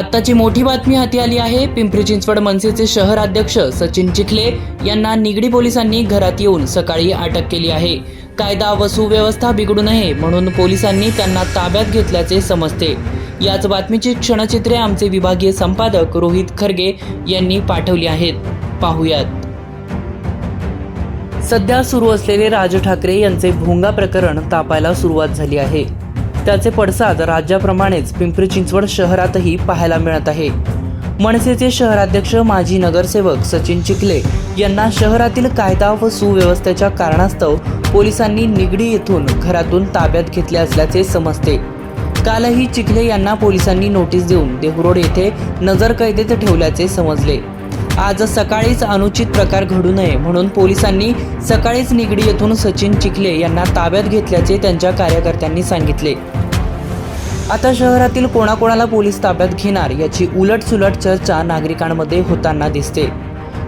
आत्ताची मोठी बातमी हाती आली आहे. पिंपरी चिंचवड मनसेचे शहर अध्यक्ष सचिन चिखले यांना निगडी पोलिसांनी घरात येऊन सकाळी अटक केली आहे. कायदा व सुव्यवस्था बिघडू नये म्हणून पोलिसांनी त्यांना ताब्यात घेतल्याचे समजते. याच बातमीची क्षणचित्रे आमचे विभागीय संपादक रोहित खरगे यांनी पाठवली आहेत. पाहुयात. सध्या सुरू असलेले राज ठाकरे यांचे भोंगा प्रकरण तापायला सुरुवात झाली आहे. त्याचे पडसाद राज्याप्रमाणेच पिंपरी चिंचवड शहरातही पाहायला मिळत आहे. मनसेचे शहराध्यक्ष माजी नगरसेवक सचिन चिखले यांना शहरातील कायदा व सुव्यवस्थेच्या कारणास्तव पोलिसांनी निगडी येथून घरातून ताब्यात घेतले असल्याचे समजते. कालही चिखले यांना पोलिसांनी नोटीस देऊन देहरोड येथे नजरकैदेत ठेवल्याचे समजले. आज सकाळीच अनुचित प्रकार घडू नये म्हणून पोलिसांनी सकाळीच निगडी येथून सचिन चिखले यांना ताब्यात घेतल्याचे त्यांच्या कार्यकर्त्यांनी सांगितले. आता शहरातील कोणाकोणाला पोलीस ताब्यात घेणार याची उलटसुलट चर्चा नागरिकांमध्ये होताना दिसते.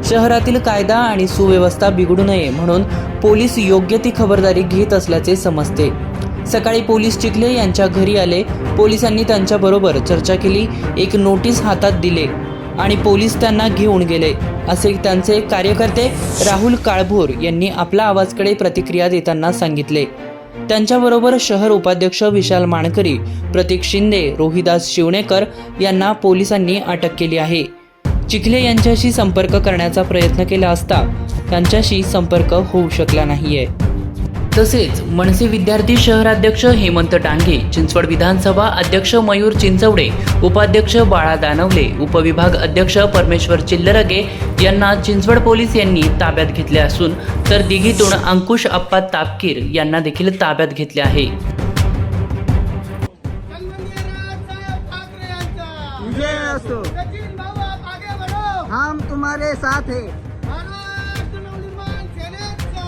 शहरातील कायदा आणि सुव्यवस्था बिघडू नये म्हणून पोलीस योग्य ती खबरदारी घेत असल्याचे समजते. सकाळी पोलीस चिखले यांच्या घरी आले पोलिसांनी त्यांच्याबरोबर चर्चा केली एक नोटीस हातात दिले आणि पोलीस त्यांना घेऊन गेले. असे त्यांचे कार्यकर्ते राहुल काळभोर यांनी आपला आवाजकडे प्रतिक्रिया देताना सांगितले. त्यांच्याबरोबर शहर उपाध्यक्ष विशाल माणकरी प्रतीक शिंदे रोहिदास शिवणेकर यांना पोलिसांनी अटक केली आहे. चिखले यांच्याशी संपर्क करण्याचा प्रयत्न केला असता त्यांच्याशी संपर्क होऊ शकला नाहीये. तसेच मनसे विद्यार्थी शहराध्यक्ष हेमंत डांगे चिंचवड विधानसभा अध्यक्ष मयूर चिंचवडे उपाध्यक्ष बाळा दानवले उपविभाग अध्यक्ष परमेश्वर चिल्लरगे यांना चिंचवड पोलीस यांनी ताब्यात घेतले असून तर दिघीतून अंकुश अप्पा तापकीर यांना देखील ताब्यात घेतले आहे. विजय असो. सचिन भाऊ आप आगे बढ़ो हम तुम्हारे साथ है महाराष्ट्र नवनिर्माण सेनेचा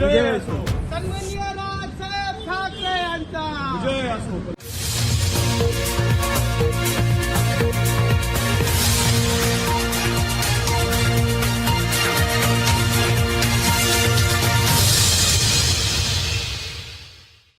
विजय असो सन्माननीय राजसाहेब ठाकरे यांचा विजय! असो